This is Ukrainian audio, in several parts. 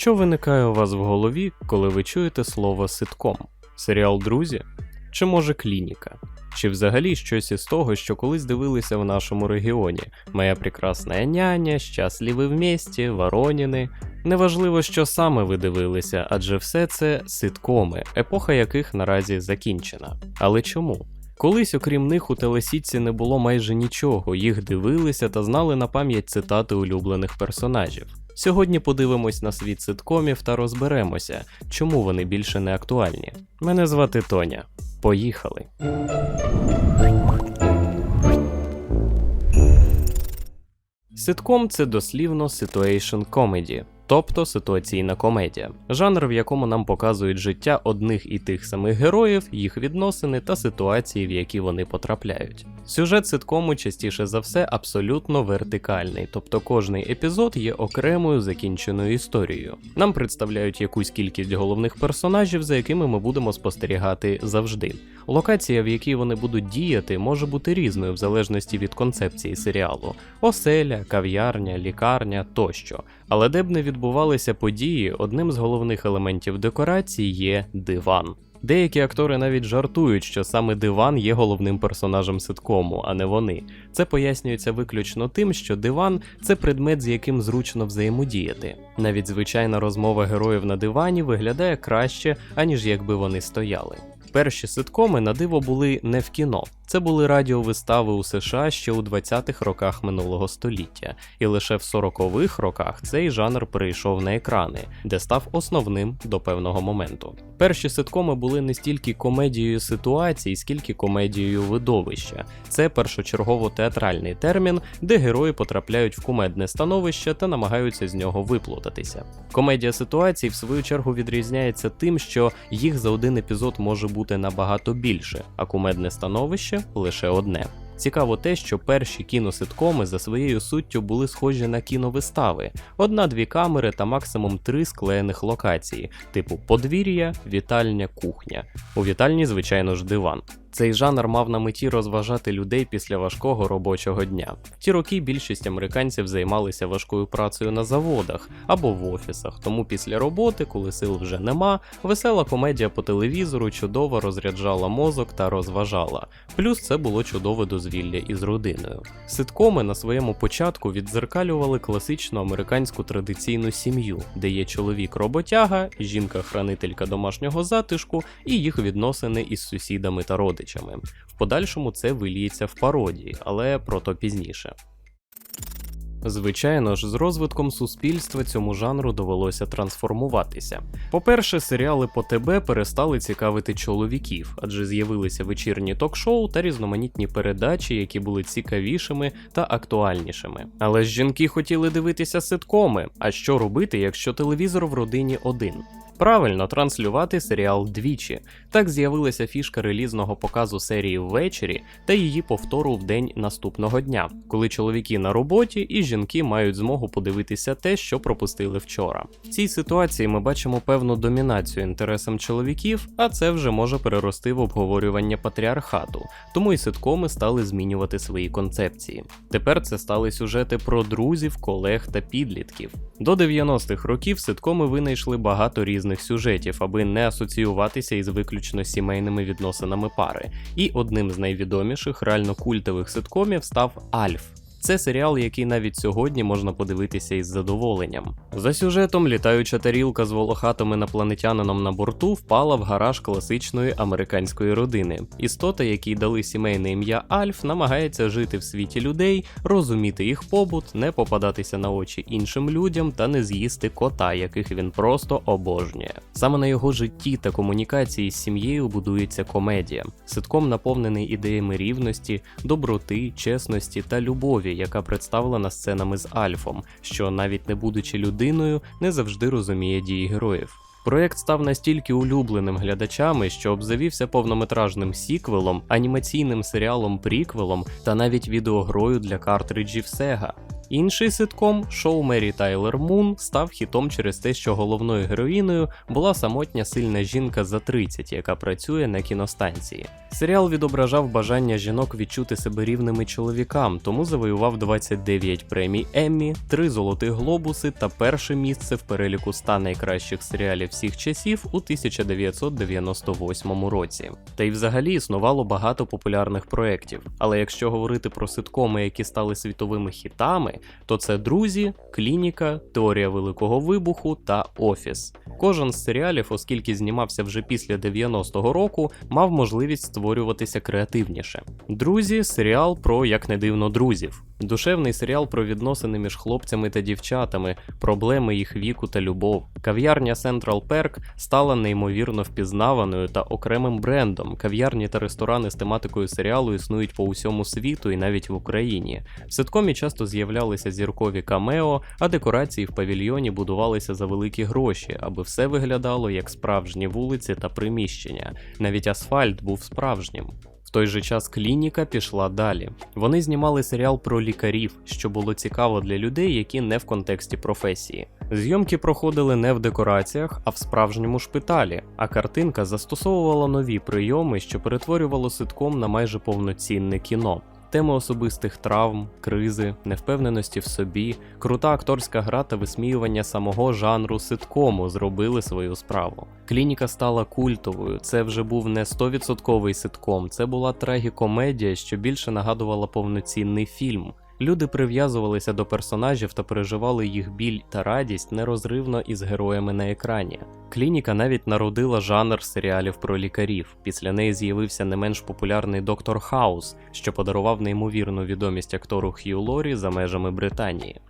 Що виникає у вас в голові, коли ви чуєте слово ситком? Серіал Друзі? Чи може клініка? Чи взагалі щось із того, що колись дивилися в нашому регіоні? Моя прекрасна няня, щасливі вместе, Вороніни. Неважливо, що саме ви дивилися, адже все це ситкоми, епоха яких наразі закінчена. Але чому? Колись, окрім них, у телесітці не було майже нічого, їх дивилися та знали на пам'ять цитати улюблених персонажів. Сьогодні подивимось на світ ситкомів та розберемося, чому вони більше не актуальні. Мене звати Тоня. Поїхали. Ситком це дослівно situation comedy, тобто ситуаційна комедія, жанр, в якому нам показують життя одних і тих самих героїв, їх відносини та ситуації, в які вони потрапляють. Сюжет ситкому частіше за все абсолютно вертикальний, тобто кожний епізод є окремою закінченою історією. Нам представляють якусь кількість головних персонажів, за якими ми будемо спостерігати завжди. Локація, в якій вони будуть діяти, може бути різною в залежності від концепції серіалу: оселя, кав'ярня, лікарня тощо. Але де б не відбувалися події, одним з головних елементів декорації є диван. Деякі актори навіть жартують, що саме диван є головним персонажем ситкому, а не вони. Це пояснюється виключно тим, що диван це предмет, з яким зручно взаємодіяти. Навіть звичайна розмова героїв на дивані виглядає краще, аніж якби вони стояли. Перші ситкоми на диво були не в кіно. Це були радіовистави у США ще у 20-х роках минулого століття, і лише в 40-х роках цей жанр перейшов на екрани, де став основним до певного моменту. Перші ситкоми були не стільки комедією ситуацій, скільки комедією видовища. Це першочергово театральний термін, де герої потрапляють в кумедне становище та намагаються з нього виплутатися. Комедія ситуацій, в свою чергу, відрізняється тим, що їх за один епізод може бути набагато більше, а кумедне становище лише одне. Цікаво те, що перші кіноситкоми за своєю суттю були схожі на кіновистави: одна-дві камери та максимум три склеєних локації, типу подвір'я, вітальня, кухня. У вітальні, звичайно ж, диван. Цей жанр мав на меті розважати людей після важкого робочого дня. В ті роки більшість американців займалися важкою працею на заводах або в офісах, тому після роботи, коли сил вже нема, весела комедія по телевізору чудово розряджала мозок та розважала. Плюс це було чудове дозвілля із родиною. Ситкоми на своєму початку віддзеркалювали класичну американську традиційну сім'ю, де є чоловік роботяга, жінка-хранителька домашнього затишку і їх відносини із сусідами та родичами родичами. В подальшому це виліється в пародії, але про то пізніше. Звичайно ж, з розвитком суспільства цьому жанру довелося трансформуватися. По-перше, серіали по ТБ перестали цікавити чоловіків, адже з'явилися вечірні ток-шоу та різноманітні передачі, які були цікавішими та актуальнішими. Але ж жінки хотіли дивитися ситкоми. А що робити, якщо телевізор в родині один? Правильно транслювати серіал двічі. Так з'явилася фішка релізного показу серії ввечері та її повтору в день наступного дня, коли чоловіки на роботі і жінки мають змогу подивитися те, що пропустили вчора. В цій ситуації ми бачимо певну домінацію інтересам чоловіків, а це вже може перерости в обговорювання патріархату, тому і ситкоми стали змінювати свої концепції. Тепер це стали сюжети про друзів, колег та підлітків. До 90-х років ситкоми винайшли багато різних сюжетів, аби не асоціюватися із виключно сімейними відносинами пари. І одним з найвідоміших реально культових ситкомів став Альф. Це серіал, який навіть сьогодні можна подивитися із задоволенням. За сюжетом літаюча тарілка з волохатим інопланетянином на борту впала в гараж класичної американської родини. Істота, якій дали сімейне ім'я Альф, намагається жити в світі людей, розуміти їх побут, не попадатися на очі іншим людям та не з'їсти кота, яких він просто обожнює. Саме на його житті та комунікації з сім'єю будується комедія. Ситком наповнений ідеями рівності, доброти, чесності та любові яка представлена сценами з Альфом, що навіть не будучи людиною, не завжди розуміє дії героїв. Проєкт став настільки улюбленим глядачами, що обзавівся повнометражним сіквелом, анімаційним серіалом приквелом та навіть відеогрою для картриджів Sega. Інший ситком, шоу Мері Тайлер Мун, став хітом через те, що головною героїною була самотня сильна жінка за 30, яка працює на кіностанції. Серіал відображав бажання жінок відчути себе рівними чоловікам, тому завоював 29 премій Еммі, 3 золотих глобуси та перше місце в переліку 100 найкращих серіалів всіх часів у 1998 році. Та й взагалі існувало багато популярних проєктів. Але якщо говорити про ситкоми, які стали світовими хітами, то це друзі, клініка, теорія великого вибуху та офіс. Кожен з серіалів, оскільки знімався вже після 90-го року, мав можливість створюватися креативніше. Друзі, серіал про як не дивно друзів. Душевний серіал про відносини між хлопцями та дівчатами, проблеми їх віку та любов. Кав'ярня Central Perk стала неймовірно впізнаваною та окремим брендом. Кав'ярні та ресторани з тематикою серіалу існують по усьому світу і навіть в Україні. В ситкомі часто з'являлися зіркові камео, а декорації в павільйоні будувалися за великі гроші, аби все виглядало як справжні вулиці та приміщення. Навіть асфальт був справжнім. Той же час клініка пішла далі. Вони знімали серіал про лікарів, що було цікаво для людей, які не в контексті професії. Зйомки проходили не в декораціях, а в справжньому шпиталі, а картинка застосовувала нові прийоми, що перетворювало ситком на майже повноцінне кіно. Теми особистих травм, кризи, невпевненості в собі, крута акторська гра та висміювання самого жанру ситкому зробили свою справу. Клініка стала культовою. Це вже був не 100% ситком, це була трагікомедія, що більше нагадувала повноцінний фільм. Люди прив'язувалися до персонажів та переживали їх біль та радість нерозривно із героями на екрані. Клініка навіть народила жанр серіалів про лікарів. Після неї з'явився не менш популярний Доктор Хаус, що подарував неймовірну відомість актору Хью Лорі за межами Британії.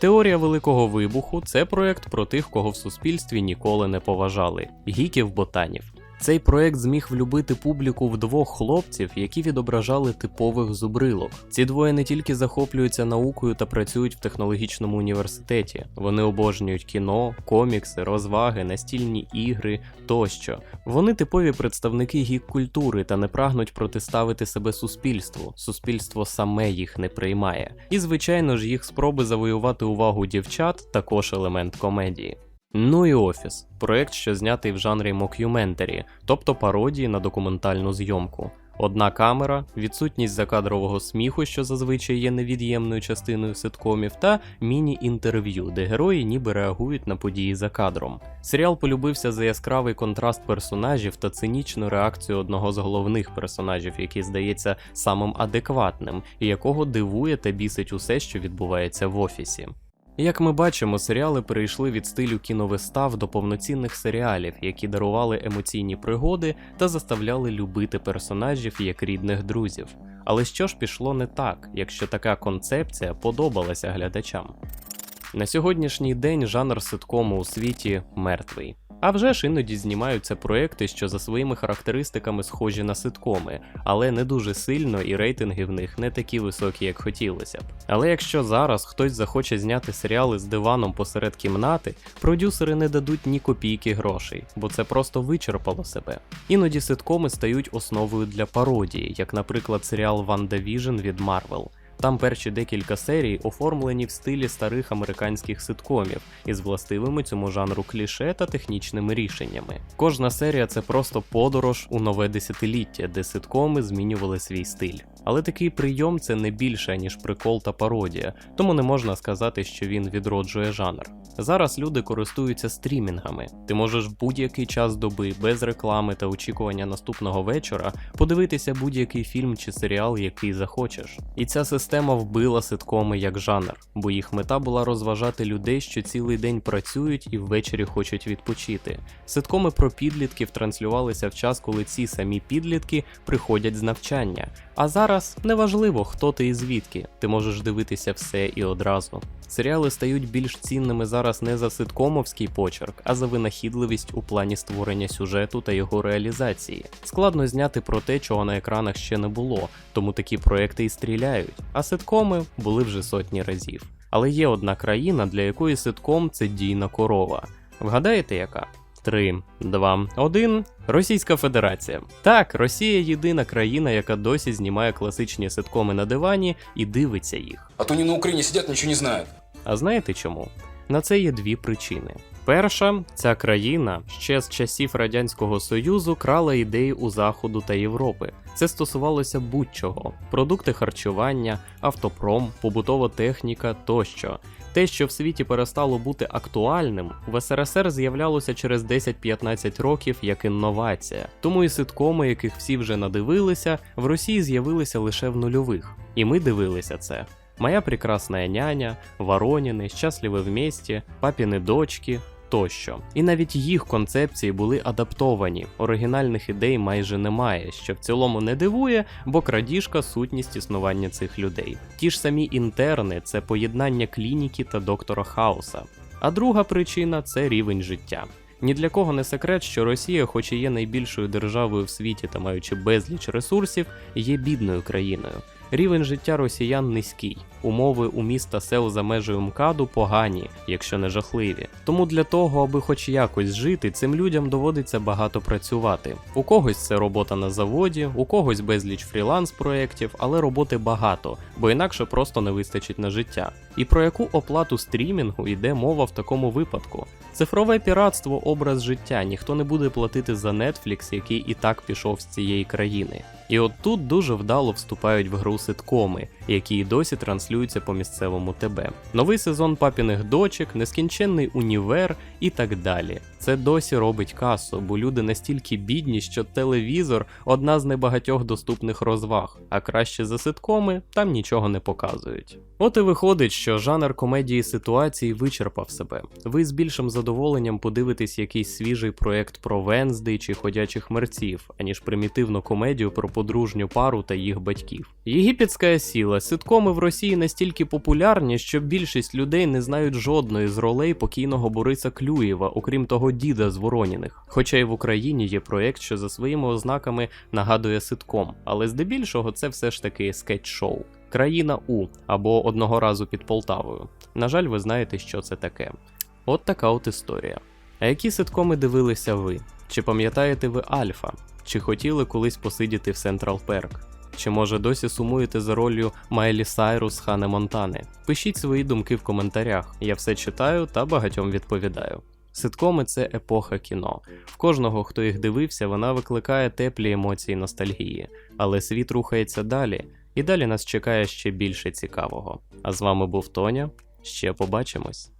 Теорія великого вибуху це проект про тих, кого в суспільстві ніколи не поважали гіків-ботанів. Цей проект зміг влюбити публіку в двох хлопців, які відображали типових зубрилок. Ці двоє не тільки захоплюються наукою та працюють в технологічному університеті, вони обожнюють кіно, комікси, розваги, настільні ігри тощо. Вони типові представники гік-культури та не прагнуть протиставити себе суспільству. Суспільство саме їх не приймає. І, звичайно ж, їх спроби завоювати увагу дівчат також елемент комедії. Ну і офіс проект, що знятий в жанрі мокюментарі, тобто пародії на документальну зйомку. Одна камера, відсутність закадрового сміху, що зазвичай є невід'ємною частиною ситкомів, та міні-інтерв'ю, де герої ніби реагують на події за кадром. Серіал полюбився за яскравий контраст персонажів та цинічну реакцію одного з головних персонажів, який здається самим адекватним, і якого дивує та бісить усе, що відбувається в офісі. Як ми бачимо, серіали перейшли від стилю кіновистав до повноцінних серіалів, які дарували емоційні пригоди та заставляли любити персонажів як рідних друзів. Але що ж пішло не так, якщо така концепція подобалася глядачам? На сьогоднішній день жанр ситкому у світі мертвий. А вже ж іноді знімаються проекти, що за своїми характеристиками схожі на ситкоми, але не дуже сильно і рейтинги в них не такі високі, як хотілося б. Але якщо зараз хтось захоче зняти серіали з диваном посеред кімнати, продюсери не дадуть ні копійки грошей, бо це просто вичерпало себе. Іноді ситкоми стають основою для пародії, як, наприклад, серіал WandaVision від Marvel. Там перші декілька серій оформлені в стилі старих американських ситкомів із властивими цьому жанру кліше та технічними рішеннями. Кожна серія це просто подорож у нове десятиліття, де ситкоми змінювали свій стиль. Але такий прийом це не більше ніж прикол та пародія, тому не можна сказати, що він відроджує жанр. Зараз люди користуються стрімінгами. Ти можеш в будь-який час доби, без реклами та очікування наступного вечора, подивитися будь-який фільм чи серіал, який захочеш. І ця система вбила ситкоми як жанр, бо їх мета була розважати людей, що цілий день працюють і ввечері хочуть відпочити. Ситкоми про підлітків транслювалися в час, коли ці самі підлітки приходять з навчання. А зараз неважливо, хто ти і звідки, ти можеш дивитися все і одразу. Серіали стають більш цінними зараз не за ситкомовський почерк, а за винахідливість у плані створення сюжету та його реалізації. Складно зняти про те, чого на екранах ще не було, тому такі проекти і стріляють. А ситкоми були вже сотні разів. Але є одна країна, для якої ситком це дійна корова. Вгадаєте, яка? 3, 2, 1. Російська Федерація. Так, Росія єдина країна, яка досі знімає класичні ситкоми на дивані і дивиться їх. А то они на Украине сидят, ничего не знают. А знаєте чому? На це є дві причини. Перша ця країна ще з часів Радянського Союзу крала ідеї у Заходу та Європи. Це стосувалося будь-чого: продукти харчування, автопром, побутова техніка тощо. Те, що в світі перестало бути актуальним, в СРСР з'являлося через 10-15 років як інновація. Тому і ситкоми, яких всі вже надивилися, в Росії з'явилися лише в нульових. І ми дивилися це. Моя прекрасна няня, Вороніни, Щасливі вместе, папіни дочки тощо. І навіть їх концепції були адаптовані. Оригінальних ідей майже немає, що в цілому не дивує, бо крадіжка сутність існування цих людей. Ті ж самі інтерни це поєднання клініки та доктора Хауса. А друга причина це рівень життя. Ні для кого не секрет, що Росія, хоч і є найбільшою державою в світі та маючи безліч ресурсів, є бідною країною. Рівень життя росіян низький, умови у міста сел за межею МКАДу погані, якщо не жахливі. Тому для того, аби хоч якось жити, цим людям доводиться багато працювати. У когось це робота на заводі, у когось безліч фріланс-проєктів, але роботи багато, бо інакше просто не вистачить на життя. І про яку оплату стрімінгу йде мова в такому випадку? Цифрове піратство образ життя, ніхто не буде платити за Netflix, який і так пішов з цієї країни. І от тут дуже вдало вступають в гру ситкоми, які і досі транслюються по місцевому ТБ. Новий сезон папіних дочок, нескінченний універ і так далі. Це досі робить касу, бо люди настільки бідні, що телевізор одна з небагатьох доступних розваг, а краще за ситкоми там нічого не показують. От і виходить, що жанр комедії ситуації вичерпав себе. Ви з більшим задоволенням подивитесь якийсь свіжий проект про Венздей чи ходячих мерців, аніж примітивну комедію про подружню пару та їх батьків. Єгипетська сіла ситкоми в Росії настільки популярні, що більшість людей не знають жодної з ролей покійного Бориса Клюєва, окрім того діда з Вороніних. Хоча й в Україні є проект, що за своїми ознаками нагадує ситком, але здебільшого це все ж таки скетч-шоу. Країна У або одного разу під Полтавою. На жаль, ви знаєте, що це таке. От така от історія. А які ситкоми дивилися ви? Чи пам'ятаєте ви Альфа? Чи хотіли колись посидіти в Централ Перк? Чи може досі сумуєте за ролью Майлі Сайрус Хане Монтани? Пишіть свої думки в коментарях. Я все читаю та багатьом відповідаю. Ситкоми це епоха кіно. В кожного, хто їх дивився, вона викликає теплі емоції ностальгії. Але світ рухається далі, і далі нас чекає ще більше цікавого. А з вами був Тоня. Ще побачимось.